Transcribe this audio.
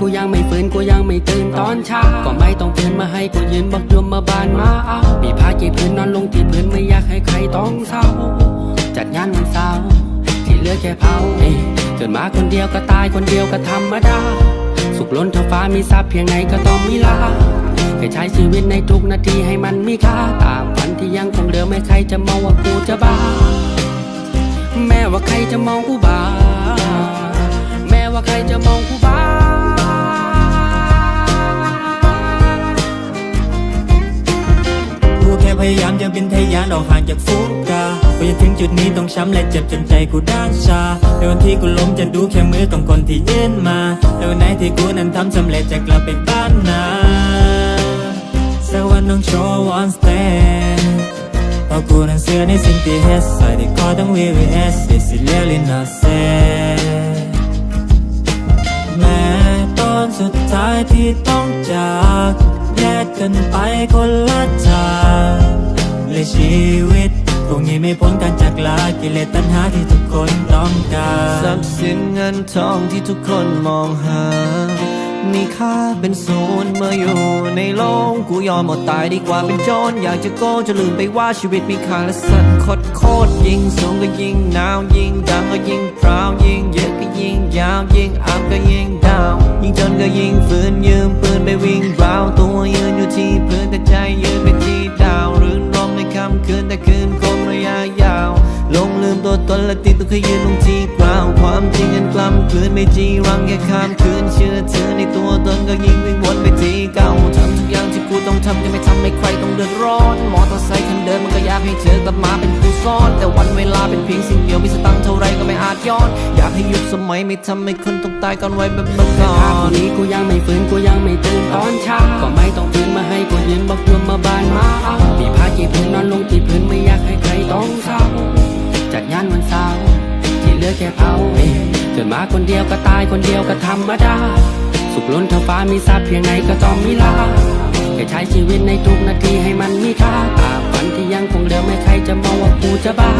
กูยังไม่ฟื้นกูยังไม่ตื่นตอนเช้าก็ไม่ต้องเตือนมาให้กูยืนบอกยมมาบานมาเอามีผ้ากี่พื้นนอนลงที่พื้นไม่อยากให้ใครต้องเศร้า จัดงานวันเสาร์ที่เหลือแค่เผาเอ้ยเกิดมาคนเดียวก็ตายคนเดียวก็ธรรมดา สุขล้นเท่าฟ้ามีทรัพย์เพียงไหนก็ต้องมีลาแค่ใช้ชีวิตในทุกนาทีให้มันมีค่าตามฝันที่ยังคงเหลือไม่ใครจะมองว่ากูจะบ้า แม้ว่าใครจะมองกูบ้า แม้ว่าใครจะมองกูบ้า จะบินทะยานออกห่างจากฝูงกากูจะถึงจุดนี้ต้องช้ำและเจ็บจนใจกูด้านชา ในวันที่กูล้มจะดูแค่มือของคนที่ยื่นมา ในวันไหนที่กูนั้นทำสำเร็จจะกลับไปบ้านนาสักวันต้องโชว์ one stand เพราะกูนั้นเสือในสิ่งที่เฮ็ดใส่ที่คอต้อง VVS Is it really not sad แม้ตอนสุดท้ายที่ต้องจาก แยกกันไปคนละทาง และชีวิตคงยังไม่พ้นการจากลากิเลสตัณหาที่ทุกคนต้องการทรัพย์สินเงินทองที่ทุกคนมองหา มีค่าเป็นศูนย์เมื่ออยู่ในโลกกูยอมหมดตายดีกว่าเป็นโจรอยากจะโกงจะลืมไปว่าชีวิตมีค่าและสัตว์โคตรโคตรยิ่งสูงก็ยิ่งหนาวยิ่งดังก็ยิ่งพราวยิ่งเยอะก็ยิ่งยาวยิ่งอัพก็ยิ่งดาว ยิ่งจนก็ยิ่งฝืนยืมปืนไปวิ่ง มตัวตนและติดตัวเคยยืนลงที่กราวความจริงกันกล้ำกลืนไม่จีรังแค่ข้ามคืนเชื่อเธอในตัวตนก็ยิ่งวิ่งวนไปที่เก่าทำทุกอย่างที่กูต้องทำจะไม่ทำให้ใครต้องเดือดร้อนมอเตอร์ไซค์คันเดิมมันก็อยากให้เธอกลับมาเป็นผู้ซ่อน แต่วันเวลาเป็นเพียงสิ่งเดียวมีสตังค์เท่าไรก็ไม่อาจย้อน อยากให้ยุคสมัยไม่ทำให้คนต้องตายก่อนวัยแบบเมื่อก่อถ้าพรุ่นงนี้กูยังไม่ฟื้นกูยังไม่ตื่นตอนเช้าก็ไม่ต้องตื่นมาให้กูยืนบอกยมมาบานมาเอามีผ้ากี่พื้นนอนลงที่พื้น มาคนเดียวก็ตายคนเดียวก็ธรรมดา สุขล้นเท่าฟ้ามีทรัพย์เพียงไหนก็ต้องมีลาแค่ใช้ชีวิตในทุกนาทีให้มันมีค่าตาฝันที่ยังคงเหลือไม่ใครจะมองว่ากูจะบ้า